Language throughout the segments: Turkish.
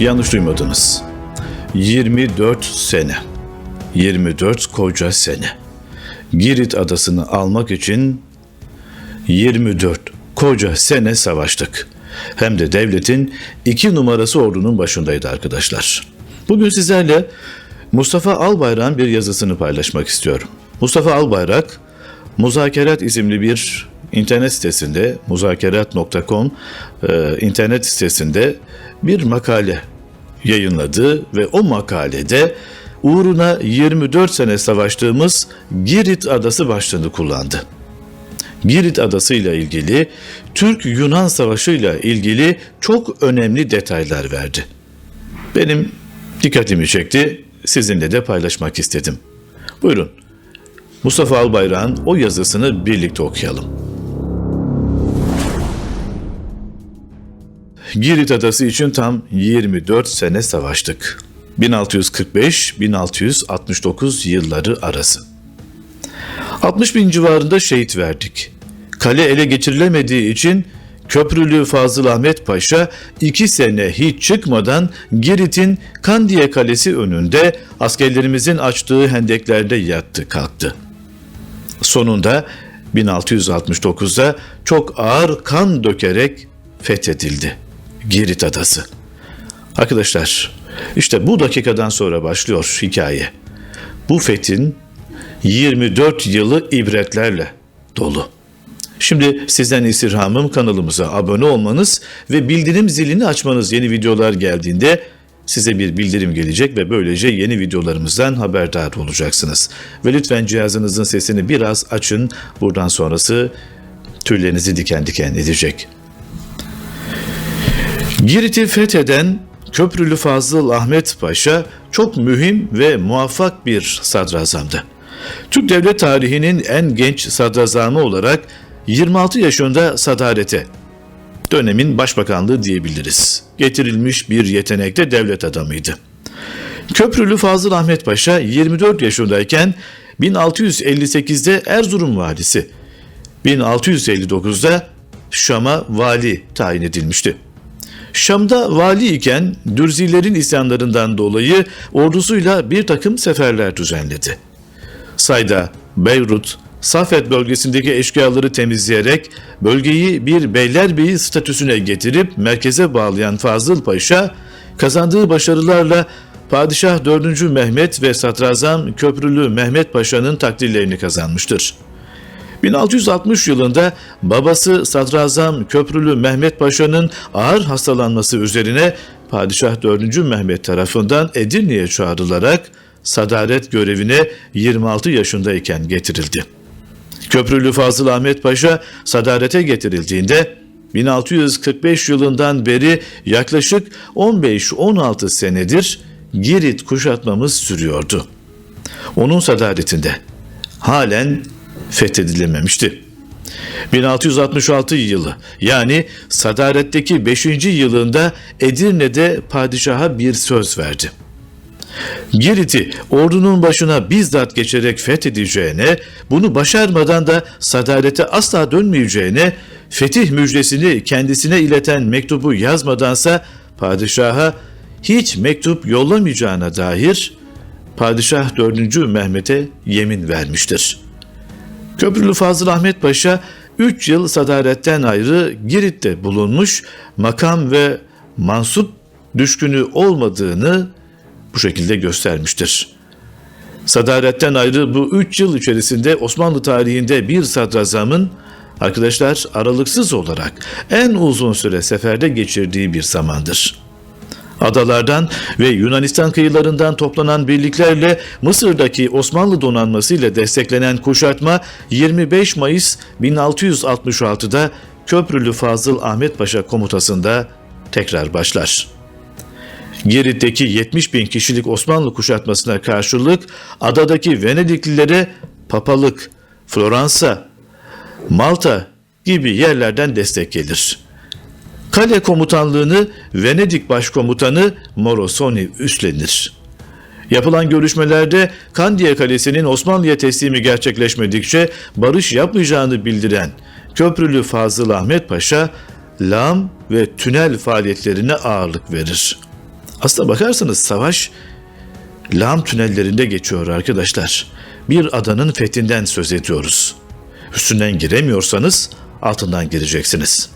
Yanlış duymadınız. 24 sene. 24 koca sene. Girit adasını almak için 24 koca sene savaştık. Hem de devletin iki numarası ordunun başındaydı arkadaşlar. Bugün sizlerle Mustafa Albayrak'ın bir yazısını paylaşmak istiyorum. Mustafa Albayrak, Muzakerat isimli bir internet sitesinde, muzakerat.com e, internet sitesinde bir makale yayınladı ve o makalede uğruna 24 sene savaştığımız Girit Adası başlığını kullandı. Girit Adası ile ilgili Türk-Yunan Savaşı ile ilgili çok önemli detaylar verdi. Benim dikkatimi çekti, sizinle de paylaşmak istedim. Buyurun, Mustafa Albayrak'ın o yazısını birlikte okuyalım. Girit Adası için tam 24 sene savaştık. 1645-1669 yılları arası. 60 bin civarında şehit verdik. Kale ele geçirilemediği için Köprülü Fazıl Ahmet Paşa iki sene hiç çıkmadan Girit'in Kandiye Kalesi önünde askerlerimizin açtığı hendeklerde yattı kalktı. Sonunda 1669'da çok ağır kan dökerek fethedildi Girit Adası. Arkadaşlar işte bu dakikadan sonra başlıyor hikaye. Bu fethin 24 yılı ibretlerle dolu. Şimdi sizden istirhamım kanalımıza abone olmanız ve bildirim zilini açmanız yeni videolar geldiğinde size bir bildirim gelecek ve böylece yeni videolarımızdan haberdar olacaksınız. Ve lütfen cihazınızın sesini biraz açın. Buradan sonrası tüylerinizi diken diken edecek. Girit'i fetheden Köprülü Fazıl Ahmet Paşa çok mühim ve muvaffak bir sadrazamdı. Türk devlet tarihinin en genç sadrazamı olarak 26 yaşında sadarete, dönemin başbakanlığı diyebiliriz. Getirilmiş bir yetenekte devlet adamıydı. Köprülü Fazıl Ahmet Paşa 24 yaşındayken 1658'de Erzurum valisi, 1659'da Şam'a vali tayin edilmişti. Şam'da vali iken Dürzilerin isyanlarından dolayı ordusuyla bir takım seferler düzenledi. Sayda, Beyrut, Safed bölgesindeki eşkıyaları temizleyerek bölgeyi bir beylerbeyi statüsüne getirip merkeze bağlayan Fazıl Paşa, kazandığı başarılarla Padişah 4. Mehmet ve Sadrazam Köprülü Mehmet Paşa'nın takdirlerini kazanmıştır. 1660 yılında babası Sadrazam Köprülü Mehmet Paşa'nın ağır hastalanması üzerine Padişah 4. Mehmet tarafından Edirne'ye çağrılarak sadaret görevine 26 yaşındayken getirildi. Köprülü Fazıl Ahmet Paşa sadarete getirildiğinde 1645 yılından beri yaklaşık 15-16 senedir Girit kuşatmamız sürüyordu. Onun sadaretinde halen fethedilememişti. 1666 yılı yani sadaretteki 5. yılında Edirne'de padişaha bir söz verdi. Girit'i ordunun başına bizzat geçerek fethedeceğine, bunu başarmadan da sadarete asla dönmeyeceğine, fetih müjdesini kendisine ileten mektubu yazmadansa padişaha hiç mektup yollamayacağına dair Padişah 4. Mehmet'e yemin vermiştir. Köprülü Fazıl Ahmet Paşa 3 yıl sadaretten ayrı Girit'te bulunmuş makam ve mansup düşkünü olmadığını bu şekilde göstermiştir. Sadaretten ayrı bu 3 yıl içerisinde Osmanlı tarihinde bir sadrazamın arkadaşlar aralıksız olarak en uzun süre seferde geçirdiği bir zamandır. Adalardan ve Yunanistan kıyılarından toplanan birliklerle Mısır'daki Osmanlı donanması ile desteklenen kuşatma 25 Mayıs 1666'da Köprülü Fazıl Ahmet Paşa komutasında tekrar başlar. Girit'teki 70 bin kişilik Osmanlı kuşatmasına karşılık adadaki Venediklilere papalık, Floransa, Malta gibi yerlerden destek gelir. Kale komutanlığını Venedik Başkomutanı Morosoni üstlenir. Yapılan görüşmelerde Kandiye Kalesi'nin Osmanlı'ya teslimi gerçekleşmedikçe barış yapmayacağını bildiren Köprülü Fazıl Ahmet Paşa, lağım ve tünel faaliyetlerine ağırlık verir. Aslına bakarsanız savaş lağım tünellerinde geçiyor arkadaşlar. Bir adanın fethinden söz ediyoruz. Üstünden giremiyorsanız altından gireceksiniz.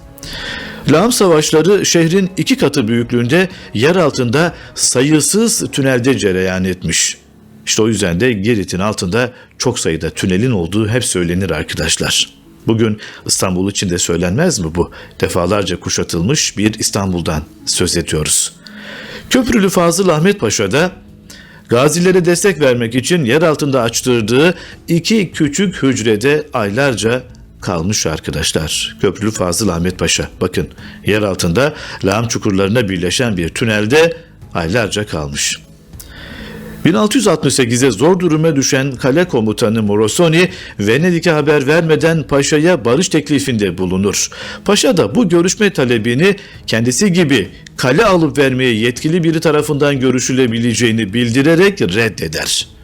Lağım savaşları şehrin iki katı büyüklüğünde yer altında sayısız tünelde cereyan etmiş. İşte o yüzden de Girit'in altında çok sayıda tünelin olduğu hep söylenir arkadaşlar. Bugün İstanbul için de söylenmez mi bu? Defalarca kuşatılmış bir İstanbul'dan söz ediyoruz. Köprülü Fazıl Ahmet Paşa da Gazilere destek vermek için yer altında açtırdığı iki küçük hücrede aylarca kalmış arkadaşlar. Köprülü Fazıl Ahmet Paşa. Bakın yer altında lağım çukurlarına birleşen bir tünelde aylarca kalmış. 1668'e zor duruma düşen kale komutanı Morosoni Venedik'e haber vermeden paşaya barış teklifinde bulunur. Paşa da bu görüşme talebini kendisi gibi kale alıp vermeye yetkili biri tarafından görüşülebileceğini bildirerek reddeder.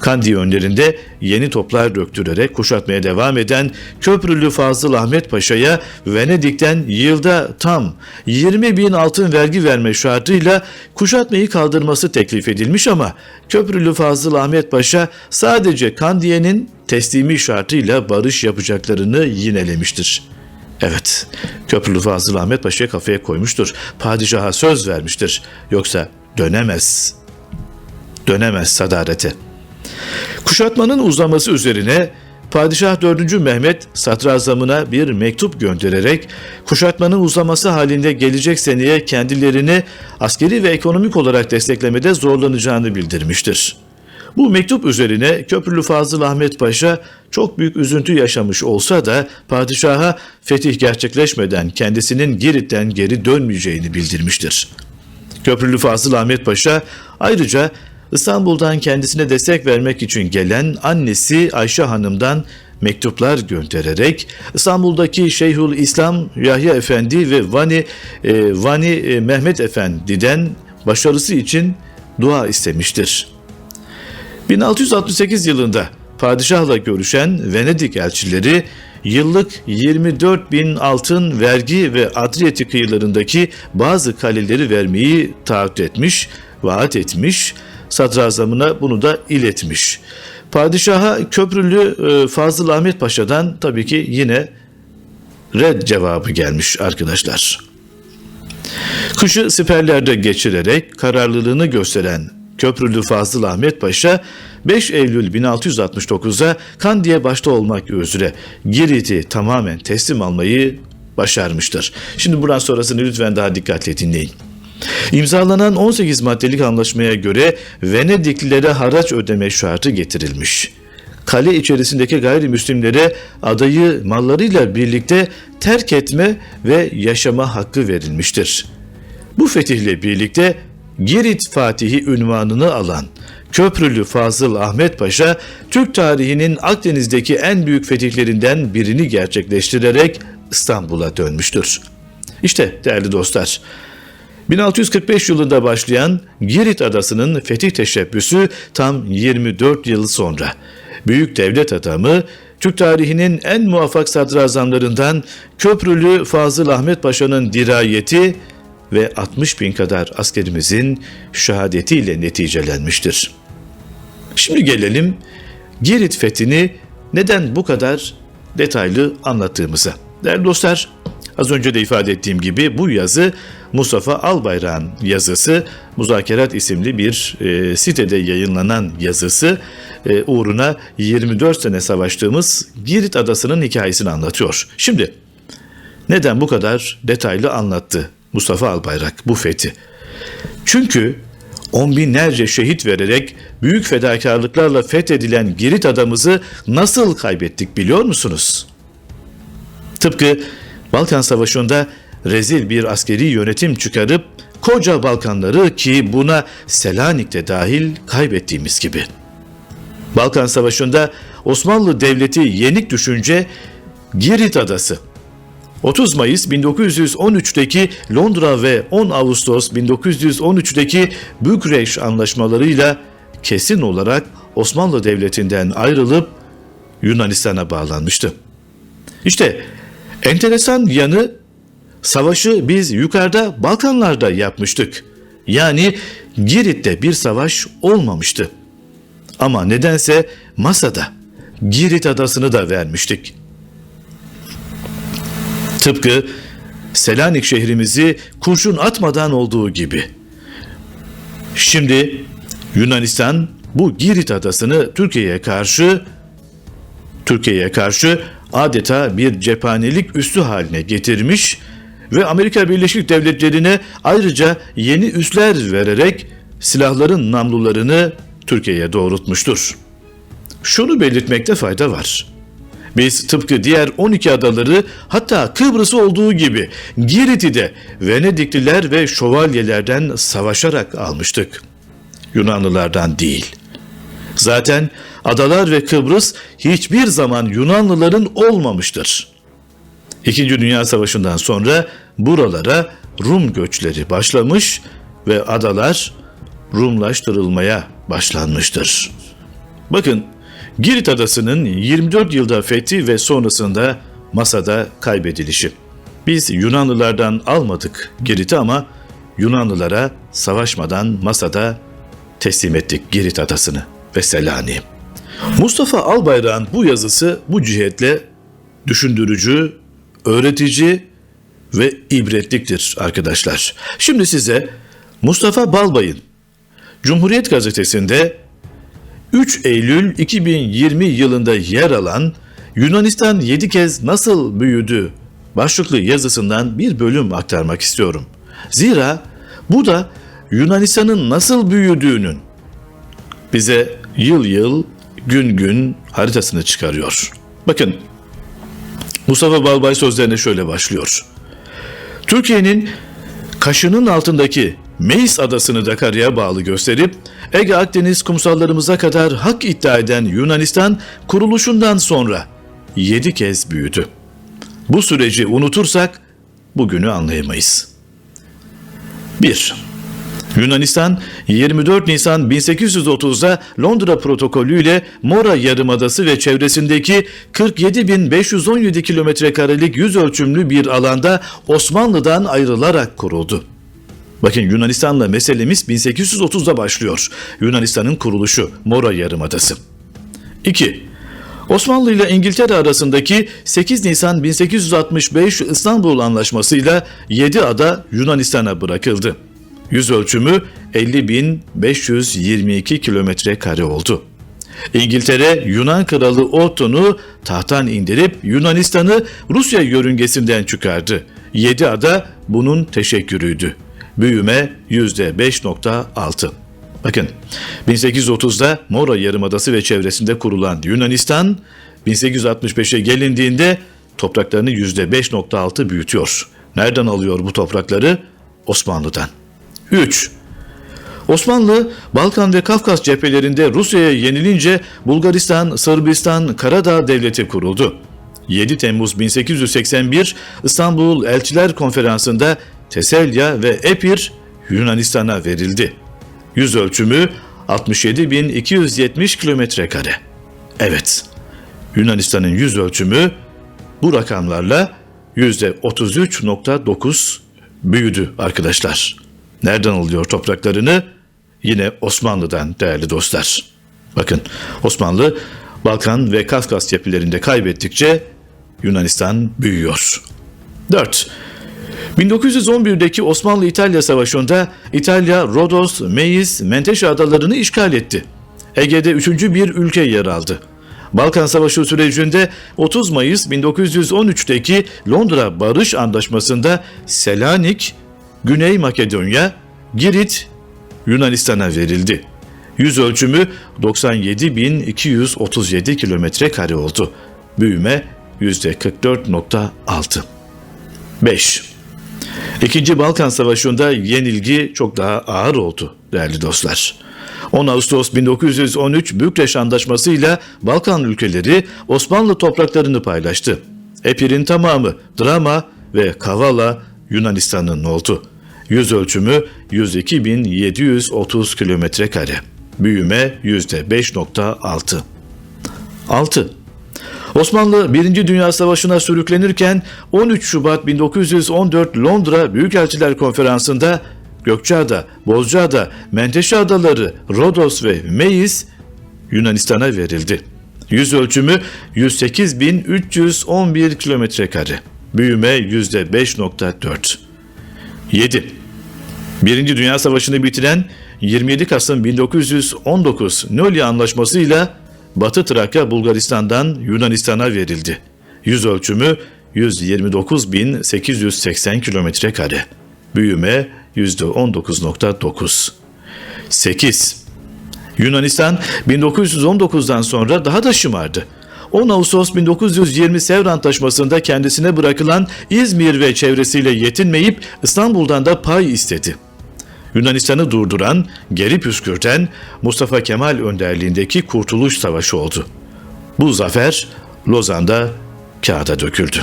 Kandi önlerinde yeni toplar döktürerek kuşatmaya devam eden Köprülü Fazıl Ahmet Paşa'ya Venedik'ten yılda tam 20 bin altın vergi verme şartıyla kuşatmayı kaldırması teklif edilmiş ama Köprülü Fazıl Ahmet Paşa sadece Kandiye'nin teslimi şartıyla barış yapacaklarını yinelemiştir. Evet, Köprülü Fazıl Ahmet Paşa'ya kafaya koymuştur. Padişaha söz vermiştir. Yoksa dönemez. Dönemez sadarete. Kuşatmanın uzaması üzerine Padişah 4. Mehmet sadrazamına bir mektup göndererek kuşatmanın uzaması halinde gelecek seneye kendilerini askeri ve ekonomik olarak desteklemede zorlanacağını bildirmiştir. Bu mektup üzerine Köprülü Fazıl Ahmet Paşa çok büyük üzüntü yaşamış olsa da padişaha fetih gerçekleşmeden kendisinin Girit'ten geri dönmeyeceğini bildirmiştir. Köprülü Fazıl Ahmet Paşa ayrıca İstanbul'dan kendisine destek vermek için gelen annesi Ayşe Hanım'dan mektuplar göndererek İstanbul'daki Şeyhül İslam Yahya Efendi ve Vani e, Vani e, Mehmet Efendi'den başarısı için dua istemiştir. 1668 yılında padişahla görüşen Venedik elçileri yıllık 24 bin altın vergi ve Adriyeti kıyılarındaki bazı kaleleri vermeyi taahhüt etmiş, vaat etmiş, sadrazamına bunu da iletmiş. Padişaha Köprülü e, Fazıl Ahmet Paşa'dan tabii ki yine red cevabı gelmiş arkadaşlar. Kışı siperlerde geçirerek kararlılığını gösteren Köprülü Fazıl Ahmet Paşa 5 Eylül 1669'a Kandiye başta olmak üzere Girit'i tamamen teslim almayı başarmıştır. Şimdi buradan sonrasını lütfen daha dikkatli dinleyin. İmzalanan 18 maddelik anlaşmaya göre Venediklilere haraç ödeme şartı getirilmiş. Kale içerisindeki gayrimüslimlere adayı mallarıyla birlikte terk etme ve yaşama hakkı verilmiştir. Bu fetihle birlikte Girit Fatihi ünvanını alan Köprülü Fazıl Ahmet Paşa, Türk tarihinin Akdeniz'deki en büyük fetihlerinden birini gerçekleştirerek İstanbul'a dönmüştür. İşte değerli dostlar, 1645 yılında başlayan Girit Adası'nın fetih teşebbüsü tam 24 yıl sonra. Büyük devlet adamı, Türk tarihinin en muvaffak sadrazamlarından Köprülü Fazıl Ahmet Paşa'nın dirayeti ve 60 bin kadar askerimizin şehadetiyle neticelenmiştir. Şimdi gelelim Girit fethini neden bu kadar detaylı anlattığımıza. Değerli dostlar, az önce de ifade ettiğim gibi bu yazı Mustafa Albayrak'ın yazısı, Muzakerat isimli bir e, sitede yayınlanan yazısı e, uğruna 24 sene savaştığımız Girit Adası'nın hikayesini anlatıyor. Şimdi neden bu kadar detaylı anlattı Mustafa Albayrak bu fethi? Çünkü on binlerce şehit vererek büyük fedakarlıklarla fethedilen Girit adamızı nasıl kaybettik biliyor musunuz? Tıpkı Balkan Savaşı'nda rezil bir askeri yönetim çıkarıp koca Balkanları ki buna Selanik'te dahil kaybettiğimiz gibi. Balkan Savaşı'nda Osmanlı Devleti yenik düşünce Girit Adası 30 Mayıs 1913'teki Londra ve 10 Ağustos 1913'teki Bükreş anlaşmalarıyla kesin olarak Osmanlı Devleti'nden ayrılıp Yunanistan'a bağlanmıştı. İşte enteresan yanı savaşı biz yukarıda Balkanlarda yapmıştık. yani Girit'te bir savaş olmamıştı. Ama nedense masada Girit adasını da vermiştik. Tıpkı Selanik şehrimizi kurşun atmadan olduğu gibi. Şimdi Yunanistan bu Girit adasını Türkiye'ye karşı Türkiye'ye karşı adeta bir cephanelik üssü haline getirmiş ve Amerika Birleşik Devletleri'ne ayrıca yeni üsler vererek silahların namlularını Türkiye'ye doğrultmuştur. Şunu belirtmekte fayda var. Biz tıpkı diğer 12 adaları hatta Kıbrıs'ı olduğu gibi Girit'i de Venedikliler ve şövalyelerden savaşarak almıştık. Yunanlılardan değil. Zaten adalar ve Kıbrıs hiçbir zaman Yunanlıların olmamıştır. İkinci Dünya Savaşı'ndan sonra buralara Rum göçleri başlamış ve adalar Rumlaştırılmaya başlanmıştır. Bakın Girit Adası'nın 24 yılda fethi ve sonrasında masada kaybedilişi. Biz Yunanlılardan almadık Girit'i ama Yunanlılara savaşmadan masada teslim ettik Girit Adası'nı ve Selanik'i. Mustafa Albayrak'ın bu yazısı bu cihetle düşündürücü, öğretici ve ibretliktir arkadaşlar. Şimdi size Mustafa Balbay'ın Cumhuriyet Gazetesi'nde 3 Eylül 2020 yılında yer alan Yunanistan 7 kez nasıl büyüdü başlıklı yazısından bir bölüm aktarmak istiyorum. Zira bu da Yunanistan'ın nasıl büyüdüğünün bize yıl yıl gün gün haritasını çıkarıyor. Bakın Mustafa Balbay sözlerine şöyle başlıyor. Türkiye'nin kaşının altındaki Meis adasını da karaya bağlı gösterip Ege Akdeniz kumsallarımıza kadar hak iddia eden Yunanistan kuruluşundan sonra 7 kez büyüdü. Bu süreci unutursak bugünü anlayamayız. 1. Yunanistan 24 Nisan 1830'da Londra protokolü ile Mora Yarımadası ve çevresindeki 47.517 kilometre karelik yüz ölçümlü bir alanda Osmanlı'dan ayrılarak kuruldu. Bakın Yunanistan'la meselemiz 1830'da başlıyor. Yunanistan'ın kuruluşu Mora Yarımadası. 2. Osmanlı ile İngiltere arasındaki 8 Nisan 1865 İstanbul Anlaşması'yla 7 ada Yunanistan'a bırakıldı. Yüz ölçümü 50.522 kilometre kare oldu. İngiltere Yunan kralı Otto'nu tahttan indirip Yunanistan'ı Rusya yörüngesinden çıkardı. 7 ada bunun teşekkürüydü. Büyüme %5.6. Bakın 1830'da Mora Yarımadası ve çevresinde kurulan Yunanistan 1865'e gelindiğinde topraklarını %5.6 büyütüyor. Nereden alıyor bu toprakları? Osmanlı'dan. 3. Osmanlı, Balkan ve Kafkas cephelerinde Rusya'ya yenilince Bulgaristan, Sırbistan, Karadağ devleti kuruldu. 7 Temmuz 1881 İstanbul Elçiler Konferansı'nda Teselya ve Epir Yunanistan'a verildi. Yüz ölçümü 67.270 kilometre kare. Evet, Yunanistan'ın yüz ölçümü bu rakamlarla %33.9 büyüdü arkadaşlar. Nereden alıyor topraklarını? Yine Osmanlı'dan değerli dostlar. Bakın Osmanlı Balkan ve Kafkas cephelerinde kaybettikçe Yunanistan büyüyor. 4. 1911'deki Osmanlı-İtalya Savaşı'nda İtalya Rodos, Meis, Menteşe adalarını işgal etti. Ege'de üçüncü bir ülke yer aldı. Balkan Savaşı sürecinde 30 Mayıs 1913'teki Londra Barış Antlaşması'nda Selanik, Güney Makedonya, Girit Yunanistan'a verildi. Yüz ölçümü 97.237 kilometre kare oldu. Büyüme %44.6. 5. İkinci Balkan Savaşı'nda yenilgi çok daha ağır oldu değerli dostlar. 10 Ağustos 1913 Bükreş Antlaşması ile Balkan ülkeleri Osmanlı topraklarını paylaştı. Epir'in tamamı Drama ve Kavala Yunanistan'ın oldu. Yüz ölçümü 102.730 kilometre kare. Büyüme %5.6. 6. Osmanlı 1. Dünya Savaşı'na sürüklenirken 13 Şubat 1914 Londra Büyükelçiler Konferansı'nda Gökçeada, Bozcaada, Menteşe Adaları, Rodos ve Meis Yunanistan'a verildi. Yüz ölçümü 108.311 kilometre kare. Büyüme %5.4. 7. Birinci Dünya Savaşı'nı bitiren 27 Kasım 1919 Nolya Anlaşması'yla Batı Trakya Bulgaristan'dan Yunanistan'a verildi. Yüz ölçümü 129.880 kilometre kare. Büyüme %19.9. 8. Yunanistan 1919'dan sonra daha da şımardı. 10 Ağustos 1920 Sevr Antlaşması'nda kendisine bırakılan İzmir ve çevresiyle yetinmeyip İstanbul'dan da pay istedi. Yunanistan'ı durduran, geri püskürten Mustafa Kemal önderliğindeki Kurtuluş Savaşı oldu. Bu zafer Lozan'da kağıda döküldü.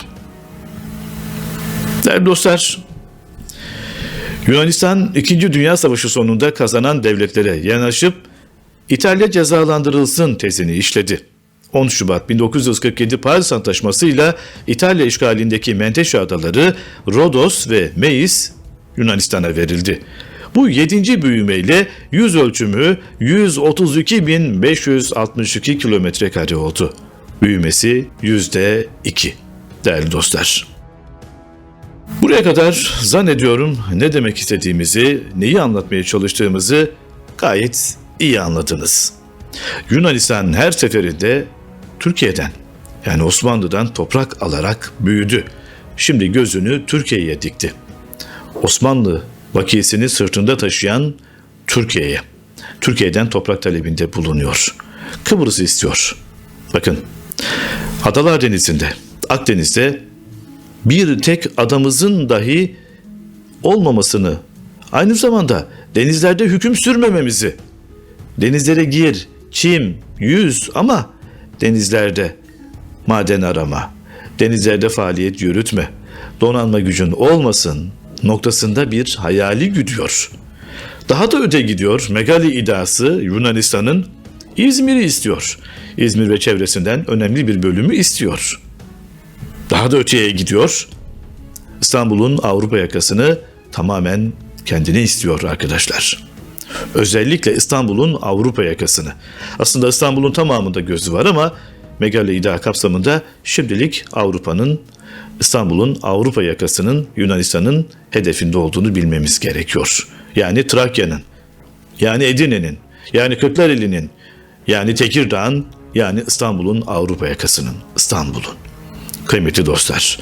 Değerli dostlar, Yunanistan 2. Dünya Savaşı sonunda kazanan devletlere yanaşıp İtalya cezalandırılsın tezini işledi. 10 Şubat 1947 Paris Antlaşması'yla İtalya işgalindeki Menteşe Adaları, Rodos ve Meis Yunanistan'a verildi. Bu yedinci büyümeyle yüz ölçümü 132.562 kilometre kare oldu. Büyümesi yüzde iki. Değerli dostlar. Buraya kadar zannediyorum ne demek istediğimizi, neyi anlatmaya çalıştığımızı gayet iyi anladınız. Yunanistan her seferinde Türkiye'den yani Osmanlı'dan toprak alarak büyüdü. Şimdi gözünü Türkiye'ye dikti. Osmanlı vakisini sırtında taşıyan Türkiye'ye, Türkiye'den toprak talebinde bulunuyor. Kıbrıs'ı istiyor. Bakın, Adalar Denizi'nde, Akdeniz'de bir tek adamızın dahi olmamasını, aynı zamanda denizlerde hüküm sürmememizi, denizlere gir, çim, yüz ama denizlerde maden arama, denizlerde faaliyet yürütme, donanma gücün olmasın noktasında bir hayali güdüyor. Daha da öte gidiyor Megali iddiası Yunanistan'ın İzmir'i istiyor. İzmir ve çevresinden önemli bir bölümü istiyor. Daha da öteye gidiyor. İstanbul'un Avrupa yakasını tamamen kendine istiyor arkadaşlar. Özellikle İstanbul'un Avrupa yakasını. Aslında İstanbul'un tamamında gözü var ama Megale İddia kapsamında şimdilik Avrupa'nın İstanbul'un Avrupa yakasının Yunanistan'ın hedefinde olduğunu bilmemiz gerekiyor. Yani Trakya'nın, yani Edirne'nin, yani Kırklareli'nin, yani Tekirdağ'ın, yani İstanbul'un Avrupa yakasının, İstanbul'un. Kıymetli dostlar,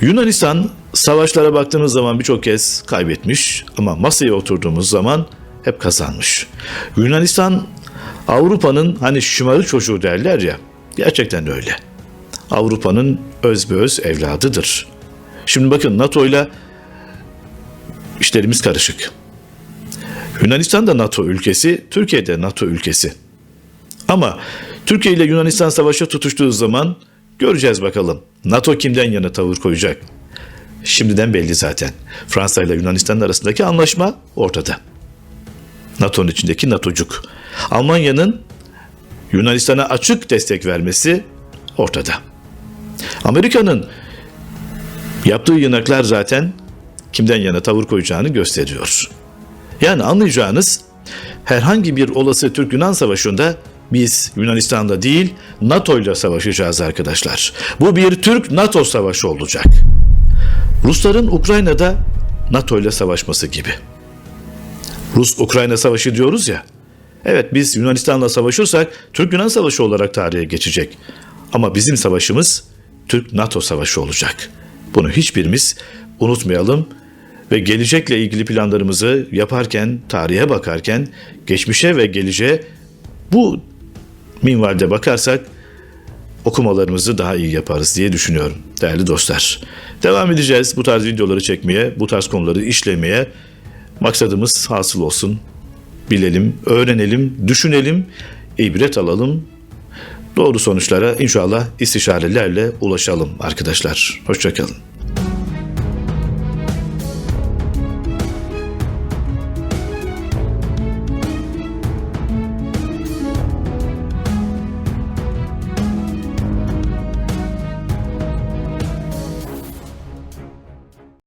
Yunanistan savaşlara baktığımız zaman birçok kez kaybetmiş ama masaya oturduğumuz zaman hep kazanmış. Yunanistan Avrupa'nın hani şımarık çocuğu derler ya, gerçekten öyle. Avrupa'nın özbeöz evladıdır. Şimdi bakın NATO ile işlerimiz karışık. Yunanistan da NATO ülkesi, Türkiye de NATO ülkesi. Ama Türkiye ile Yunanistan savaşa tutuştuğu zaman göreceğiz bakalım. NATO kimden yana tavır koyacak? Şimdiden belli zaten. Fransa ile Yunanistan arasındaki anlaşma ortada. NATO'nun içindeki NATO'cuk. Almanya'nın Yunanistan'a açık destek vermesi ortada. Amerika'nın yaptığı yanaklar zaten kimden yana tavır koyacağını gösteriyor. Yani anlayacağınız herhangi bir olası Türk-Yunan savaşında biz Yunanistan'da değil NATO ile savaşacağız arkadaşlar. Bu bir Türk-NATO savaşı olacak. Rusların Ukrayna'da NATO ile savaşması gibi. Rus-Ukrayna savaşı diyoruz ya. Evet biz Yunanistan'la savaşırsak Türk-Yunan savaşı olarak tarihe geçecek. Ama bizim savaşımız Türk-NATO savaşı olacak. Bunu hiçbirimiz unutmayalım ve gelecekle ilgili planlarımızı yaparken, tarihe bakarken, geçmişe ve geleceğe bu minvalde bakarsak okumalarımızı daha iyi yaparız diye düşünüyorum değerli dostlar. Devam edeceğiz bu tarz videoları çekmeye, bu tarz konuları işlemeye. Maksadımız hasıl olsun. Bilelim, öğrenelim, düşünelim, ibret alalım. Doğru sonuçlara inşallah istişarelerle ulaşalım arkadaşlar. Hoşçakalın.